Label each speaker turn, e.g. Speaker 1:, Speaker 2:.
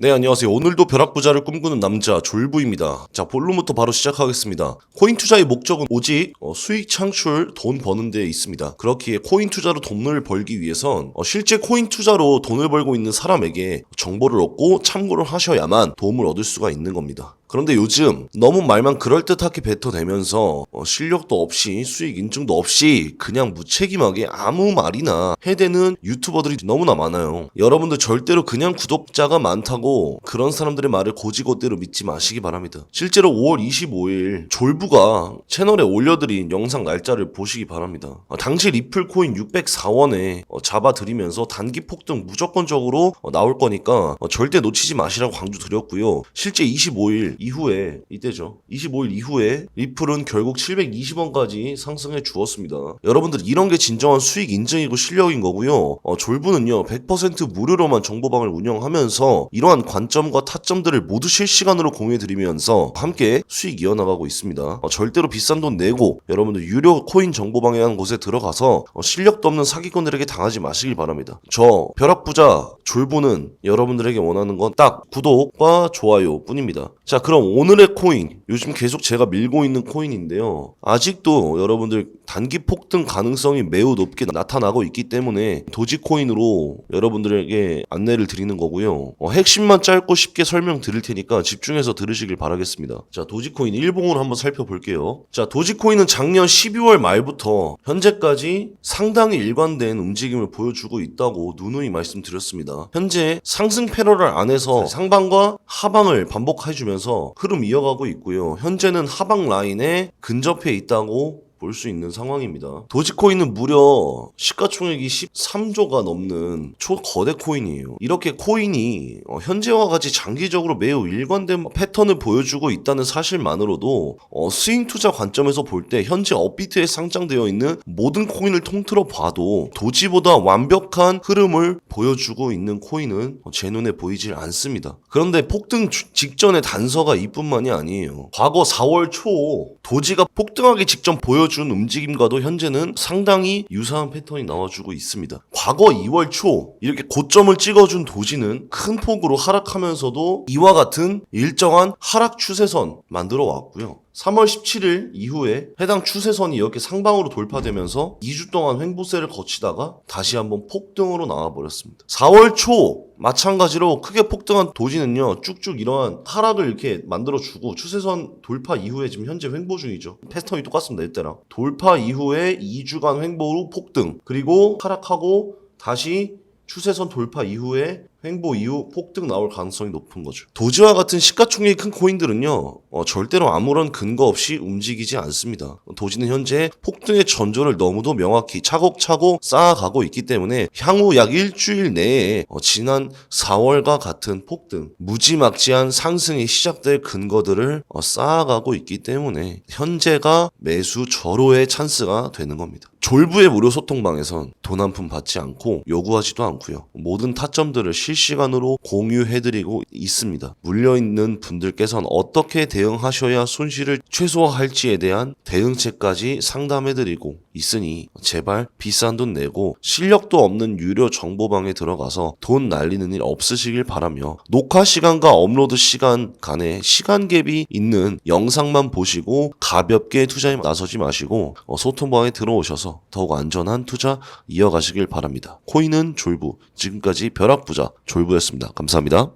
Speaker 1: 네, 안녕하세요. 오늘도 벼락부자를 꿈꾸는 남자 졸부입니다. 자, 본론부터 바로 시작하겠습니다. 코인 투자의 목적은 오직 어, 수익 창출, 돈 버는 데 있습니다. 그렇기에 코인 투자로 돈을 벌기 위해선 어, 실제 코인 투자로 돈을 벌고 있는 사람에게 정보를 얻고 참고를 하셔야만 도움을 얻을 수가 있는 겁니다. 그런데 요즘 너무 말만 그럴듯하게 뱉어대면서 어, 실력도 없이 수익 인증도 없이 그냥 무책임하게 아무 말이나 해대는 유튜버들이 너무나 많아요. 여러분들 절대로 그냥 구독자가 많다고 그런 사람들의 말을 고지고대로 믿지 마시기 바랍니다. 실제로 5월 25일 졸부가 채널에 올려드린 영상 날짜를 보시기 바랍니다. 어, 당시 리플 코인 604원에 잡아드리면서 단기 폭등 무조건적으로 어, 나올 거니까 어, 절대 놓치지 마시라고 강조 드렸고요. 실제 25일 이후에 이때죠. 25일 이후에 리플은 결국 720원까지 상승해 주었습니다. 여러분들 이런 게 진정한 수익 인증이고 실력인 거고요. 어, 졸부는요 100% 무료로만 정보방을 운영하면서 이러한 관점과 타점들을 모두 실시간으로 공유해 드리면서 함께 수익 이어나가고 있습니다. 어, 절대로 비싼 돈 내고 여러분들 유료 코인 정보방이라는 곳에 들어가서 어, 실력도 없는 사기꾼들에게 당하지 마시길 바랍니다. 저 벼락부자 졸부는 여러분들에게 원하는 건 딱 구독과 좋아요 뿐입니다. 자 그럼 오늘의 코인 요즘 계속 제가 밀고 있는 코인인데요. 아직도 여러분들 단기 폭등 가능성이 매우 높게 나타나고 있기 때문에 도지코인으로 여러분들에게 안내를 드리는 거고요. 어, 핵심만 짧고 쉽게 설명드릴 테니까 집중해서 들으시길 바라겠습니다. 자 도지코인 일봉으로 한번 살펴볼게요. 자 도지코인은 작년 12월 말부터 현재까지 상당히 일관된 움직임을 보여주고 있다고 누누이 말씀드렸습니다. 현재 상승 패러럴 안에서 상방과 하방을 반복해주면서 흐름 이어가고 있고요. 현재는 하방 라인에 근접해 있다고 볼 수 있는 상황입니다. 도지코인은 무려 시가총액이 13조가 넘는 초거대 코인이에요. 이렇게 코인이 어, 현재와 같이 장기적으로 매우 일관된 패턴을 보여주고 있다는 사실만으로도 어, 스윙 투자 관점에서 볼 때 현재 업비트에 상장되어 있는 모든 코인을 통틀어 봐도 도지보다 완벽한 흐름을 보여주고 있는 코인은 어, 제 눈에 보이질 않습니다. 그런데 폭등 주- 직전의 단서가 이뿐만이 아니에요. 과거 4월 초 도지가 폭등하기 직전 보여 준 움직임과도 현재는 상당히 유사한 패턴이 나와주고 있습니다. 과거 2월 초 이렇게 고점을 찍어준 도지는 큰 폭으로 하락하면서도 이와 같은 일정한 하락 추세선 만들어 왔고요. 3월 17일 이후에 해당 추세선이 이렇게 상방으로 돌파되면서 2주 동안 횡보세를 거치다가 다시 한번 폭등으로 나와버렸습니다. 4월 초 마찬가지로 크게 폭등한 도지는요 쭉쭉 이러한 하락을 이렇게 만들어주고 추세선 돌파 이후에 지금 현재 횡보 중이죠. 패턴이 똑같습니다 이때랑 돌파 이후에 2주간 횡보로 폭등 그리고 하락하고 다시 추세선 돌파 이후에 횡보 이후 폭등 나올 가능성이 높은 거죠. 도지와 같은 시가총액이 큰 코인들은요, 어, 절대로 아무런 근거 없이 움직이지 않습니다. 도지는 현재 폭등의 전조를 너무도 명확히 차곡차곡 쌓아가고 있기 때문에 향후 약 일주일 내에 어, 지난 4월과 같은 폭등, 무지막지한 상승이 시작될 근거들을 어, 쌓아가고 있기 때문에 현재가 매수 절호의 찬스가 되는 겁니다. 졸부의 무료 소통방에선 돈 한 푼 받지 않고 요구하지도 않고요. 모든 타점들을 실시간으로 공유해드리고 있습니다. 물려있는 분들께선 어떻게 대응하셔야 손실을 최소화할지에 대한 대응책까지 상담해드리고 있으니 제발 비싼 돈 내고 실력도 없는 유료 정보방에 들어가서 돈 날리는 일 없으시길 바라며 녹화 시간과 업로드 시간 간에 시간 갭이 있는 영상만 보시고 가볍게 투자에 나서지 마시고 어, 소통방에 들어오셔서 더욱 안전한 투자 이어가시길 바랍니다. 코인은 졸부 지금까지 벼락부자 졸부였습니다. 감사합니다.